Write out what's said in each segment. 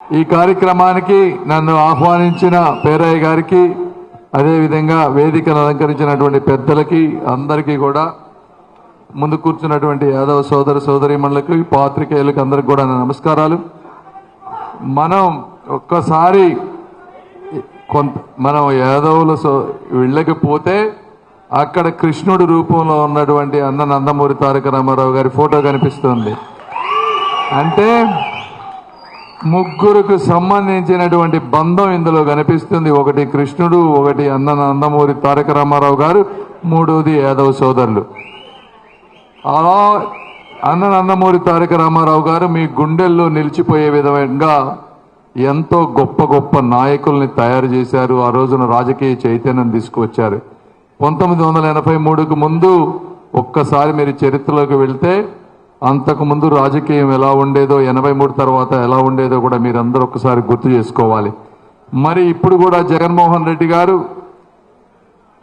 ఈ కార్యక్రమానికి నన్ను ఆహ్వానించిన పేరయ్య గారికి అదేవిధంగా వేదికను అలంకరించినటువంటి పెద్దలకి అందరికీ కూడా ముందు కూర్చున్నటువంటి యాదవ సోదర సోదరిమణులకు పాత్రికేయులకు అందరికి కూడా నమస్కారాలు. మనం ఒక్కసారి కొంత మనం యాదవుల సో వీళ్ళకి పోతే అక్కడ కృష్ణుడి రూపంలో ఉన్నటువంటి అన్న నందమూరి తారక రామారావు గారి ఫోటో కనిపిస్తుంది. అంటే ముగ్గురుకు సంబంధించినటువంటి బంధం ఇందులో కనిపిస్తుంది. ఒకటి కృష్ణుడు ఒకటి అన్న నందమూరి తారక రామారావు గారు మూడోది యాదవ సోదరులు. అలా అన్న నందమూరి తారక రామారావు గారు మీ గుండెల్లో నిలిచిపోయే విధంగా ఎంతో గొప్ప గొప్ప నాయకుల్ని తయారు చేశారు. ఆ రోజున రాజకీయ చైతన్యం తీసుకువచ్చారు. పంతొమ్మిది వందల ఎనభై మూడుకు ముందు ఒక్కసారి మీరు చరిత్రలోకి వెళ్తే అంతకు ముందు రాజకీయం ఎలా ఉండేదో ఎనభై మూడు తర్వాత ఎలా ఉండేదో కూడా మీరందరూ ఒక్కసారి గుర్తు చేసుకోవాలి. మరి ఇప్పుడు కూడా జగన్మోహన్ రెడ్డి గారు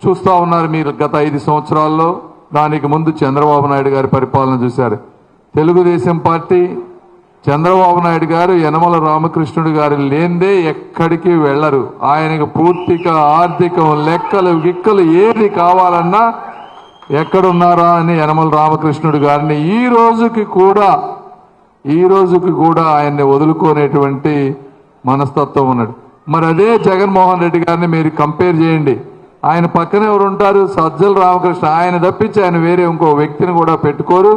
చూస్తూ ఉన్నారు మీరు గత ఐదు సంవత్సరాల్లో. దానికి ముందు చంద్రబాబు నాయుడు గారి పరిపాలన చూశారు. తెలుగుదేశం పార్టీ చంద్రబాబు నాయుడు గారు యనమల రామకృష్ణుడు గారు లేనిదే ఎక్కడికి వెళ్ళరు. ఆయనకు పూర్తిగా ఆర్థికం లెక్కలు గిక్కలు ఏది కావాలన్నా ఎక్కడున్నారా అని యనమల రామకృష్ణుడు గారిని ఈ రోజుకి కూడా ఈ రోజుకి కూడా ఆయన్ని వదులుకోనేటువంటి మనస్తత్వం ఉన్నాడు మరి అదే జగన్మోహన్ రెడ్డి గారిని మీరు కంపేర్ చేయండి. ఆయన పక్కన ఎవరు ఉంటారు సజ్జల రామకృష్ణ. ఆయన తప్పించి ఆయన వేరే ఇంకో వ్యక్తిని కూడా పెట్టుకోరు.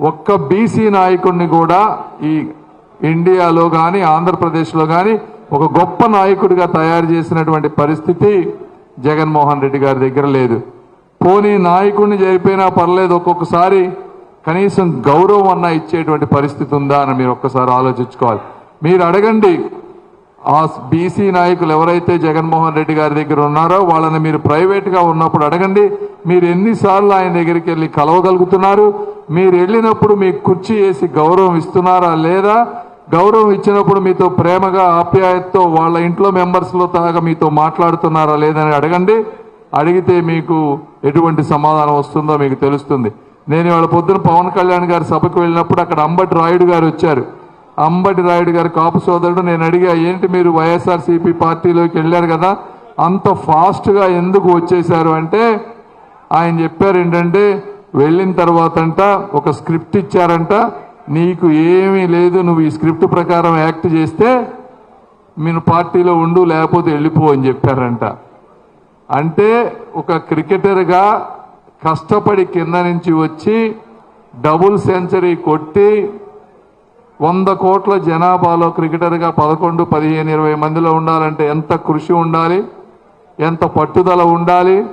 ఒక్క బీసీ నాయకుడిని కూడా ఈ ఇండియాలో కానీ ఆంధ్రప్రదేశ్లో కానీ ఒక గొప్ప నాయకుడిగా తయారు చేసినటువంటి పరిస్థితి జగన్మోహన్ రెడ్డి గారి దగ్గర లేదు. పోనీ నాయకుడిని జరిపోయినా పర్లేదు ఒక్కొక్కసారి కనీసం గౌరవం అన్న ఇచ్చేటువంటి పరిస్థితి ఉందా అని మీరు ఒక్కసారి ఆలోచించుకోవాలి. మీరు అడగండి ఆ బీసీ నాయకులు ఎవరైతే జగన్మోహన్ రెడ్డి గారి దగ్గర ఉన్నారో వాళ్ళని మీరు ప్రైవేట్గా ఉన్నప్పుడు అడగండి మీరు ఎన్నిసార్లు ఆయన దగ్గరికి వెళ్ళి కలవగలుగుతున్నారు మీరు వెళ్ళినప్పుడు మీకు కుర్చీ వేసి గౌరవం ఇస్తున్నారా లేదా? గౌరవం ఇచ్చినప్పుడు మీతో ప్రేమగా ఆప్యాయతతో వాళ్ళ ఇంట్లో మెంబర్స్లో తాగా మీతో మాట్లాడుతున్నారా లేదని అడగండి. అడిగితే మీకు ఎటువంటి సమాధానం వస్తుందో మీకు తెలుస్తుంది. నేను ఇవాళ పొద్దున పవన్ కళ్యాణ్ గారి సభకు వెళ్ళినప్పుడు అక్కడ అంబటి రాయుడు గారు వచ్చారు. అంబటి రాయుడు గారి కాపు సోదరుడు నేను అడిగా ఏంటి మీరు వైఎస్ఆర్సీపీ పార్టీలోకి వెళ్ళారు కదా? అంత ఫాస్ట్గా ఎందుకు వచ్చేశారు? అంటే ఆయన చెప్పారు ఏంటంటే వెళ్ళిన తర్వాత అంట ఒక స్క్రిప్ట్ ఇచ్చారంట. నీకు ఏమీ లేదు నువ్వు ఈ స్క్రిప్ట్ ప్రకారం యాక్ట్ చేస్తే మీరు పార్టీలో ఉండు లేకపోతే వెళ్ళిపో అని చెప్పారంట. అంటే ఒక క్రికెటర్గా కష్టపడి కింద నుంచి వచ్చి డబుల్ సెంచరీ కొట్టి వంద కోట్ల జనాభాలో క్రికెటర్గా పదకొండు పదిహేను ఇరవై మందిలో ఉండాలంటే ఎంత కృషి ఉండాలి? ఎంత పట్టుదల ఉండాలి?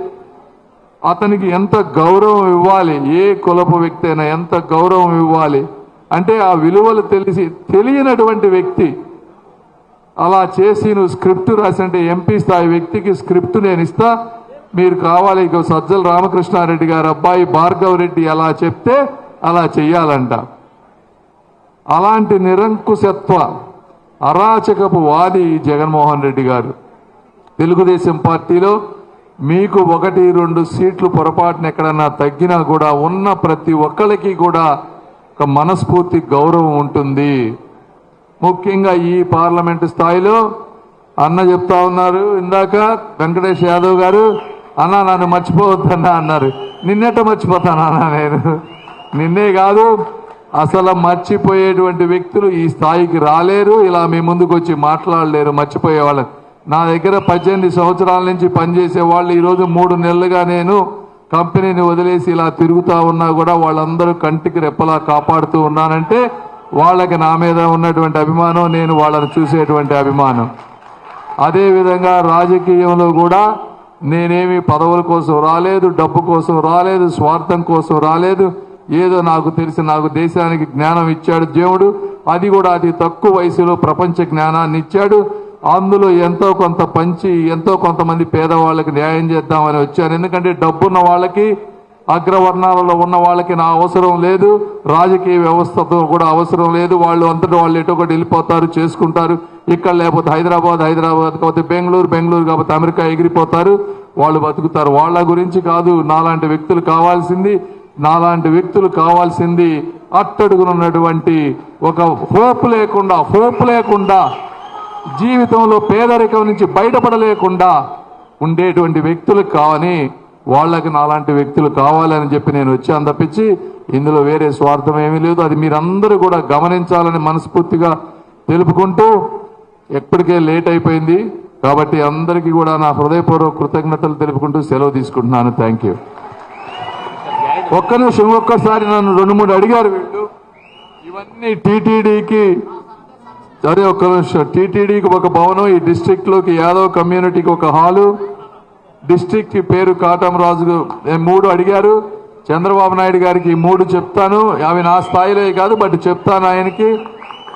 అతనికి ఎంత గౌరవం ఇవ్వాలి? ఏ కులపు వ్యక్తి అయినా ఎంత గౌరవం ఇవ్వాలి? అంటే ఆ విలువలు తెలిసి తెలియనటువంటి వ్యక్తి అలా చేసి నువ్వు స్క్రిప్ట్ రాసంటే ఎంపీ స్థాయి వ్యక్తికి స్క్రిప్ట్ నేను ఇస్తా. మీరు కావాలి ఇక సజ్జల రామకృష్ణారెడ్డి గారు అబ్బాయి భార్గవ్ రెడ్డి అలా చెప్తే అలా చెయ్యాలంట. అలాంటి నిరంకుశత్వ అరాచకపు వాది జగన్మోహన్ రెడ్డి గారు. తెలుగుదేశం పార్టీలో మీకు ఒకటి రెండు సీట్లు పొరపాటున ఎక్కడన్నా తగ్గినా కూడా ఉన్న ప్రతి ఒక్కరికి కూడా ఒక మనస్ఫూర్తి గౌరవం ఉంటుంది. ముఖ్యంగా ఈ పార్లమెంటు స్థాయిలో అన్న చెప్తా ఉన్నారు. ఇందాక వెంకటేష్ యాదవ్ గారు అన్న నన్ను మర్చిపోవద్దన్నా అన్నారు. నిన్నట మర్చిపోతానా నేను? నిన్నే కాదు. అసలు మర్చిపోయేటువంటి వ్యక్తులు ఈ స్థాయికి రాలేరు. ఇలా మీ ముందుకు వచ్చి మాట్లాడలేరు మర్చిపోయేవాళ్ళకి నా దగ్గర పద్దెనిమిది సంవత్సరాల నుంచి పనిచేసే వాళ్ళు ఈరోజు మూడు నెలలుగా నేను కంపెనీని వదిలేసి ఇలా తిరుగుతూ ఉన్నా కూడా వాళ్ళందరూ కంటికి రెప్పలా కాపాడుతూ ఉన్నానంటే వాళ్ళకి నా మీద ఉన్నటువంటి అభిమానం నేను వాళ్ళని చూసేటువంటి అభిమానం. అదేవిధంగా రాజకీయంలో కూడా నేనేమి పదవుల కోసం రాలేదు డబ్బు కోసం రాలేదు స్వార్థం కోసం రాలేదు. ఏదో నాకు తెలిసి నాకు దేశానికి జ్ఞానం ఇచ్చాడు దేవుడు. అది కూడా అతి తక్కువ వయసులో ప్రపంచ జ్ఞానాన్ని ఇచ్చాడు. అందులో ఎంతో కొంత పంచి ఎంతో కొంతమంది పేదవాళ్ళకి న్యాయం చేద్దామని వచ్చాను ఎందుకంటే డబ్బున్న వాళ్ళకి అగ్రవర్ణాలలో ఉన్న వాళ్ళకి నా అవసరం లేదు. రాజకీయ వ్యవస్థతో కూడా అవసరం లేదు. వాళ్ళు అంతటా వాళ్ళు ఎటు ఒకటి వెళ్ళిపోతారు చేసుకుంటారు. ఇక్కడ లేకపోతే హైదరాబాద్ హైదరాబాద్ కాకపోతే బెంగళూరు బెంగళూరు కాకపోతే అమెరికా ఎగిరిపోతారు. వాళ్ళు బతుకుతారు. వాళ్ళ గురించి కాదు నాలాంటి వ్యక్తులు కావాల్సింది నాలాంటి వ్యక్తులు కావాల్సింది అట్టడుగునున్నటువంటి ఒక హోప్ లేకుండా హోప్ లేకుండా జీవితంలో పేదరికం నుంచి బయటపడలేకుండా ఉండేటువంటి వ్యక్తులు కావని వాళ్ళకి నాలాంటి వ్యక్తులు కావాలని చెప్పి నేను వచ్చాను తప్పించి ఇందులో వేరే స్వార్థం ఏమీ లేదు. అది మీరందరూ కూడా గమనించాలని మనస్ఫూర్తిగా తెలుపుకుంటూ ఎప్పటికే లేట్ అయిపోయింది. కాబట్టి అందరికీ కూడా నా హృదయపూర్వక కృతజ్ఞతలు తెలుపుకుంటూ సెలవు తీసుకుంటున్నాను. Thank you. ఒక్క నిమిషం ఒక్కసారి నన్ను రెండు మూడు అడిగారు వీళ్ళు. ఇవన్నీ టీటీడీకి సరే ఒక్క నిమిషం. టీటీడీకి ఒక భవనం ఈ డిస్ట్రిక్ట్లోకి యాదవ్ కమ్యూనిటీకి ఒక హాలు. డిస్టిక్ పేరు కాటమరాజు రాజు మూడు అడిగారు. చంద్రబాబు నాయుడు గారికి మూడు చెప్తాను. అవి నా స్థాయిలో కాదు బట్ చెప్తాను ఆయనకి.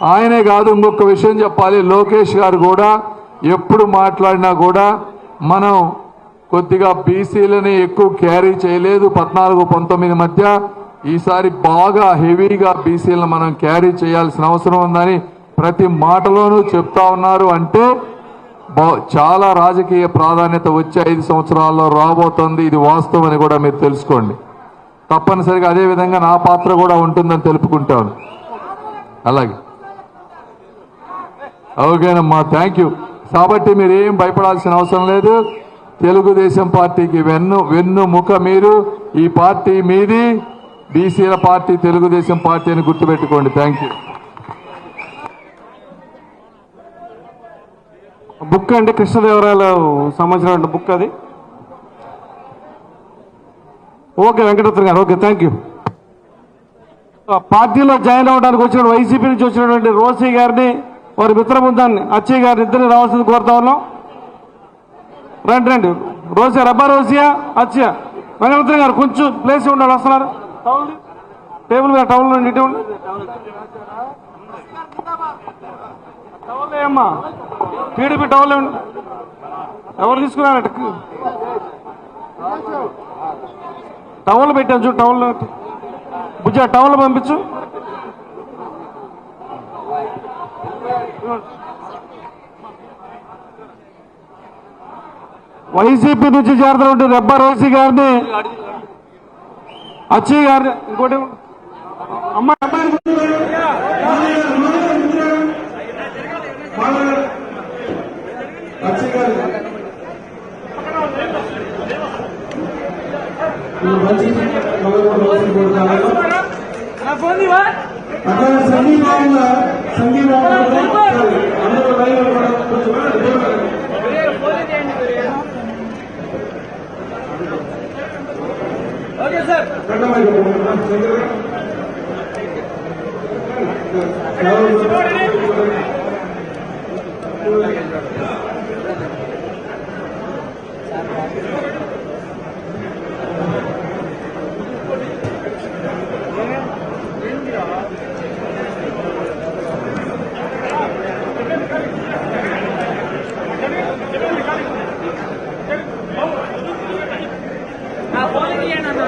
ఆయనే కాదు ఇంకొక విషయం చెప్పాలి. లోకేష్ గారు కూడా ఎప్పుడు మాట్లాడినా కూడా మనం కొద్దిగా బీసీలని ఎక్కువ క్యారీ చేయలేదు. పద్నాలుగు పంతొమ్మిది మధ్య ఈసారి బాగా హెవీగా బీసీలను మనం క్యారీ చేయాల్సిన అవసరం ఉందని ప్రతి మాటలోనూ చెప్తా ఉన్నారు. అంటే చాలా రాజకీయ ప్రాధాన్యత వచ్చే ఐదు సంవత్సరాల్లో రాబోతోంది. ఇది వాస్తవం అని కూడా మీరు తెలుసుకోండి. తప్పనిసరిగా అదే విధంగా నా పాత్ర కూడా ఉంటుందని తెలుపుకుంటాను. అలాగే. ఓకేనమ్మా థ్యాంక్ యూ కాబట్టి మీరు ఏం భయపడాల్సిన అవసరం లేదు. తెలుగుదేశం పార్టీకి వెన్ను వెన్ను ముఖ మీరు. ఈ పార్టీ మీది. బీసీల పార్టీ తెలుగుదేశం పార్టీ అని గుర్తుపెట్టుకోండి. థ్యాంక్ యూ బుక్ అంటే కృష్ణదేవరాయలు సంబంధించిన బుక్ అది. Okay Venkataratna garu okay thank you పార్టీలో జాయిన్ అవ్వడానికి వచ్చిన వైసీపీ నుంచి వచ్చినటువంటి రోసీ గారిని వారి మిత్ర బృందాన్ని అచ్చయ్య గారిని ఇద్దరిని రావాల్సింది కోరుతా ఉన్నాం. రండి రండి. రోసియా రబ్బా రోసియా అచ్చయ్య. వెంకటరత్న గారు కొంచెం ప్లేస్ ఉండాలి వస్తున్నారు. టేబుల్ మీద టౌన్లో నుండి ఉండి. అమ్మా. టీడీపీ టవల్ ఎవరు తీసుకున్నారట? టవల్ పెట్టాను చూడు టవల్ బుజ్జ టవల్ పంపించు. వైసీపీ నుంచి చేరుతున్నటువంటి రెబ్బా రోసి గారిని అచ్చి గారిని ఇంకోటి అమ్మాయి అమ్మాయి అక్కడ సంగీతంగా సంగీతంగా అందరూ நான் போகிறேன் நான்